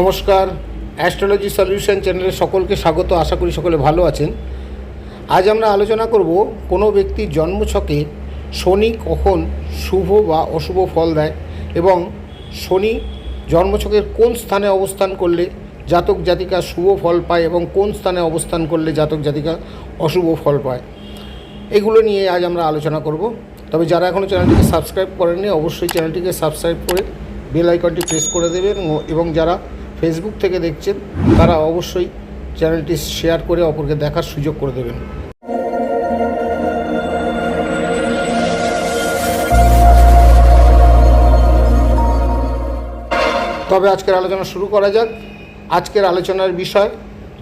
নমস্কার astrology solution চ্যানেলে সকলকে স্বাগত, আশা করি সকলে ভালো আছেন। আজ আমরা আলোচনা করব কোনো ব্যক্তির জন্মছকে শনি কখন শুভ বা অশুভ ফল দেয় এবং শনি জন্মছকের কোন স্থানে অবস্থান করলে জাতক জাতিকা শুভ ফল পায় এবং কোন স্থানে অবস্থান করলে জাতক জাতিকা অশুভ ফল পায়। এগুলো নিয়ে আজ আমরা আলোচনা করব। তবে যারা এখনও চ্যানেলটিকে সাবস্ক্রাইব করেননি, অবশ্যই চ্যানেলটিকে সাবস্ক্রাইব করে বেল আইকনটি প্রেস করে দেবেন এবং যারা ফেসবুক থেকে দেখছেন, তারা অবশ্যই চ্যানেলটি শেয়ার করে অপরকে দেখার সুযোগ করে দেবেন। তবে আজকের আলোচনা শুরু করা যাক। আজকের আলোচনার বিষয়,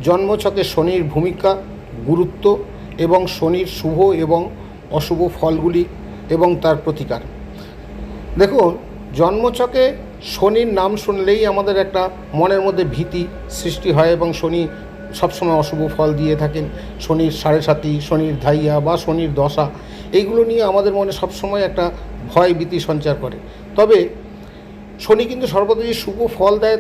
জন্মছকে শনির ভূমিকা, গুরুত্ব এবং শনির শুভ এবং অশুভ ফলগুলি এবং তার প্রতিকার। দেখুন, জন্মছকে শনির নাম শুনলেই আমাদের একটা মনের মধ্যে ভীতি সৃষ্টি হয় এবং শনি সবসময় অশুভ ফল দিয়ে থাকেন। শনির সাড়ে সাতি, শনির ধাইয়া বা শনির দশা, এইগুলো নিয়ে আমাদের মনে সবসময় একটা ভয় ভীতি সঞ্চার করে। তবে শনি কিন্তু সর্বদা যে শুভ ফল দেয়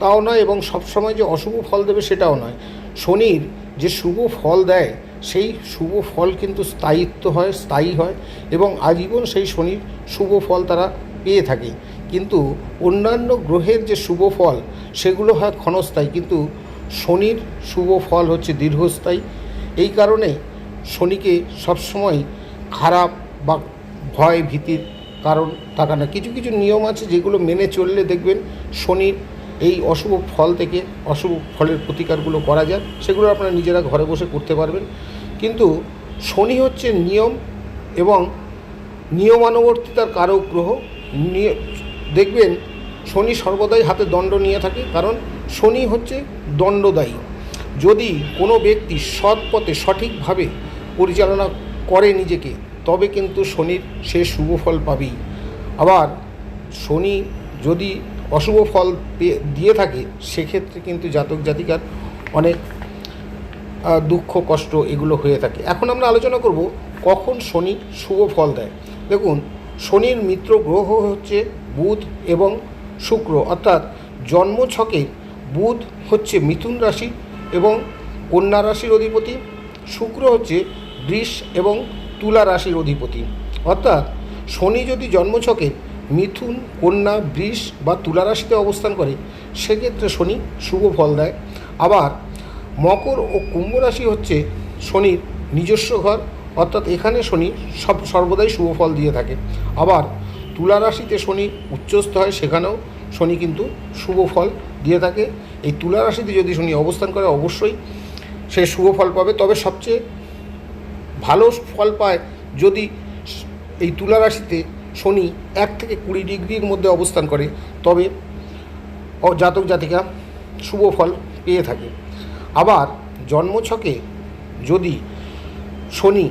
তাও নয় এবং সবসময় যে অশুভ ফল দেবে সেটাও নয়। শনির যে শুভ ফল দেয়, সেই শুভ ফল কিন্তু স্থায়িত্ব হয়, স্থায়ী হয় এবং আজীবন সেই শনির শুভ ফল তারা পেয়ে থাকে। কিন্তু অন্যান্য গ্রহের যে শুভ ফল, সেগুলো হয় ক্ষণস্থায়ী। কিন্তু শনির শুভ ফল হচ্ছে দীর্ঘস্থায়ী। এই কারণে শনিকে সবসময় খারাপ বা ভয় ভীতির কারণ থাকা না। কিছু কিছু নিয়ম আছে যেগুলো মেনে চললে দেখবেন শনির এই অশুভ ফল থেকে অশুভ ফলের প্রতিকারগুলো করা যায়। সেগুলো আপনারা নিজেরা ঘরে বসে করতে পারবেন। কিন্তু শনি হচ্ছে নিয়ম এবং নিয়মানুবর্তিতার কারক গ্রহ। নিয়- দেখবেন শনি সর্বদাই হাতে দণ্ড নিয়ে থাকে, কারণ শনি হচ্ছে দণ্ডদায়ী। যদি কোনো ব্যক্তি সৎ পথে সঠিকভাবে পরিচালনা করে নিজেকে, তবে কিন্তু শনির সে শুভ ফল পাবেই। আবার শনি যদি অশুভ ফল দিয়ে থাকে, সেক্ষেত্রে কিন্তু জাতক জাতিকার অনেক দুঃখ, কষ্ট এগুলো হয়ে থাকে। এখন আমরা আলোচনা করব কখন শনি শুভ ফল দেয়। দেখুন শনির মিত্র গ্রহ হচ্ছে বুধ এবং শুক্র, অর্থাৎ জন্মছকে বুধ হচ্ছে মিথুন রাশি এবং কন্যা রাশির অধিপতি, শুক্র হচ্ছে বৃষ এবং তুলা রাশির অধিপতি। অর্থাৎ শনি যদি জন্মছকে মিথুন, কন্যা, বৃষ বা তুলা রাশিতে অবস্থান করে, সেক্ষেত্রে শনি শুভ ফল দেয়। আবার মকর ও কুম্ভ রাশি হচ্ছে শনির নিজস্ব ঘর অর্থাৎ এখানে শনি সব সর্বদাই শুভ ফল দিয়ে থাকে। আবার তুলা রাশিতে শনি উচ্চস্থ হয়, সেখানেও শনি কিন্তু শুভ ফল দিয়ে থাকে। এই তুলা রাশিতে যদি শনি অবস্থান করে, অবশ্যই সে শুভ ফল পাবে। তবে সবচেয়ে ভালো ফল পায় যদি এই তুলা রাশিতে শনি এক থেকে কুড়ি ডিগ্রির মধ্যে অবস্থান করে, তবে জাতক জাতিকা শুভ ফল পেয়ে থাকে। আবার জন্মছকে যদি শনি,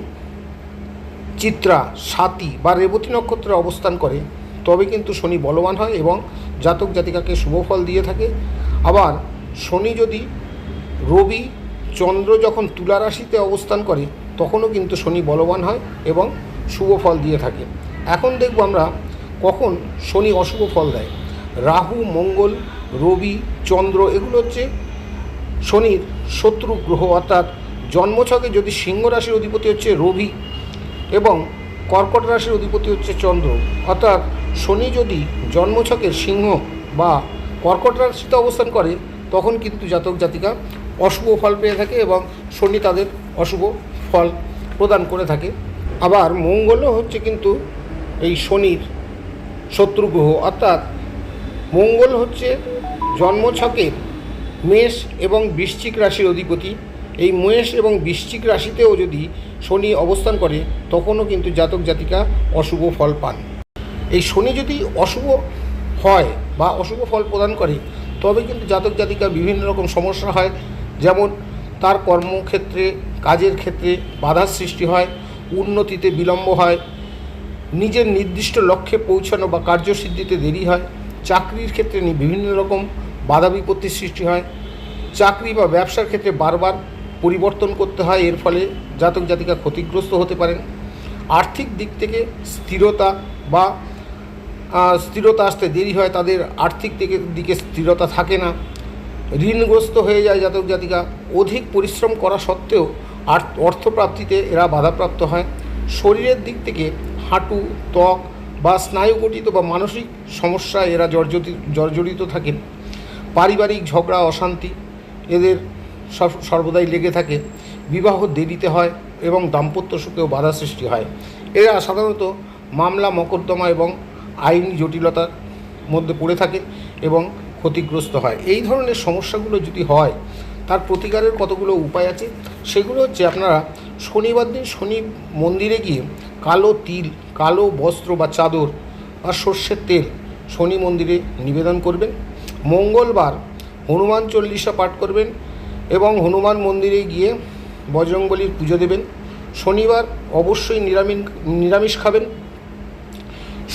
চিত্রা, সাতি বা রেবতী নক্ষত্রে অবস্থান করে, তবে কিন্তু শনি বলবান হয় এবং জাতক জাতিকাকে শুভ ফল দিয়ে থাকে। আবার শনি যদি রবি, চন্দ্র যখন তুলা রাশিতে অবস্থান করে, তখনও কিন্তু শনি বলবান হয় এবং শুভ ফল দিয়ে থাকে। এখন দেখব আমরা কখন শনি অশুভ ফল দেয়। রাহু, মঙ্গল, রবি, চন্দ্র, এগুলো হচ্ছে শনির শত্রু গ্রহ অর্থাৎ জন্মছকে যদি সিংহ রাশির অধিপতি হচ্ছে রবি এবং কর্কট রাশির অধিপতি হচ্ছে চন্দ্র, অর্থাৎ শনি যদি জন্মছকের সিংহ বা কর্কট রাশিতে অবস্থান করে, তখন কিন্তু জাতক জাতিকা অশুভ ফল পেয়ে থাকে এবং শনি তাদের অশুভ ফল প্রদান করে থাকে। আবার মঙ্গলও হচ্ছে কিন্তু এই শনির শত্রু গ্রহ, অর্থাৎ মঙ্গল হচ্ছে জন্মছকের মেষ এবং বৃশ্চিক রাশির অধিপতি। এই মেষ এবং বৃশ্চিক রাশিতেও যদি শনি অবস্থান করে, তখনও কিন্তু জাতক জাতিকা অশুভ ফল পান। এই শনি যদি অশুভ হয় বা অশুভ ফল প্রদান করে, তবে কিন্তু জাতক জাতিকার বিভিন্ন রকম সমস্যা হয়। যেমন তার কর্মক্ষেত্রে, কাজের ক্ষেত্রে বাধার সৃষ্টি হয়, উন্নতিতে বিলম্ব হয়, নিজের নির্দিষ্ট লক্ষ্যে পৌঁছানো বা কার্যসিদ্ধিতে দেরি হয়, চাকরির ক্ষেত্রে বিভিন্ন রকম বাধা বিপত্তির সৃষ্টি হয়, চাকরি বা ব্যবসার ক্ষেত্রে বারবার পরিবর্তন করতে হয়, এর ফলে জাতক জাতিকা ক্ষতিগ্রস্ত হতে পারেন। আর্থিক দিক থেকে স্থিরতা বা স্থিরতা আসতে দেরি হয়, তাদের আর্থিক দিকে দিকে স্থিরতা থাকে না। ঋণগ্রস্ত হয়ে যায় জাতক জাতিকা। অধিক পরিশ্রম করা সত্ত্বেও অর্থপ্রাপ্তিতে এরা বাধাপ্রাপ্ত হয়। শরীরের দিক থেকে হাঁটু, ত্বক বা স্নায়ুগঠিত বা মানসিক সমস্যায় এরা জর্জরিত জর্জরিত থাকেন। পারিবারিক ঝগড়া, অশান্তি, এদের সর্বদাই লেগে থাকে, বিবাহ দেরিতে হয় এবং দাম্পত্য সুখেও বাধা সৃষ্টি হয়। এরা সাধারণত মামলা, মকদ্দমা এবং আইনি জটিলতার মধ্যে পড়ে থাকে এবং ক্ষতিগ্রস্ত হয়। এই ধরনের সমস্যাগুলো যদি হয়, তার প্রতিকারের কতগুলো উপায় আছে? সেগুলো হচ্ছে আপনারা শনিবার দিন শনি মন্দিরে গিয়ে কালো তিল, কালো বস্ত্র বা চাদর বা সর্ষের তেল শনি মন্দিরে নিবেদন করবেন। মঙ্গলবার হনুমান চল্লিশা পাঠ করবেন। এবং হনুমান মন্দিরে গিয়ে বজরংবলির পুজো দেবেন। শনিবার অবশ্যই নিরামিষ নিরামিষ খাবেন।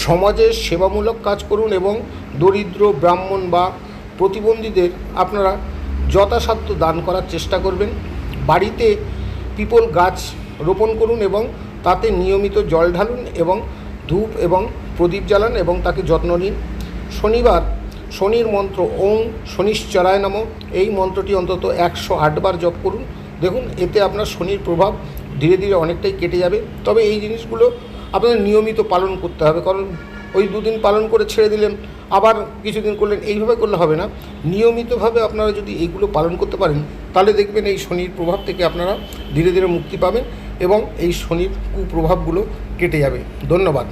সমাজের সেবামূলক কাজ করুন এবং দরিদ্র, ব্রাহ্মণ বা প্রতিবন্ধীদের আপনারা যথাসাধ্য দান করার চেষ্টা করবেন। বাড়িতে পিপল গাছ রোপণ করুন এবং তাতে নিয়মিত জল ঢালুন এবং ধূপ এবং প্রদীপ জ্বালান এবং তাকে যত্ন নিন। শনিবার শনির মন্ত্র ওং শনিশ্চরায় নম। এই মন্ত্রটি অন্তত একশো আটবার জপ করুন। দেখুন, এতে আপনার শনির প্রভাব ধীরে ধীরে অনেকটাই কেটে যাবে। তবে এই জিনিসগুলো আপনাদের নিয়মিত পালন করতে হবে। কারণ ওই দুদিন পালন করে ছেড়ে দিলেন, আবার কিছুদিন করলেন, এইভাবে করলে হবে না। নিয়মিতভাবে আপনারা যদি এইগুলো পালন করতে পারেন, তাহলে দেখবেন এই শনির প্রভাব থেকে আপনারা ধীরে ধীরে মুক্তি পাবেন এবং এই শনির কুপ্রভাবগুলো কেটে যাবে। ধন্যবাদ।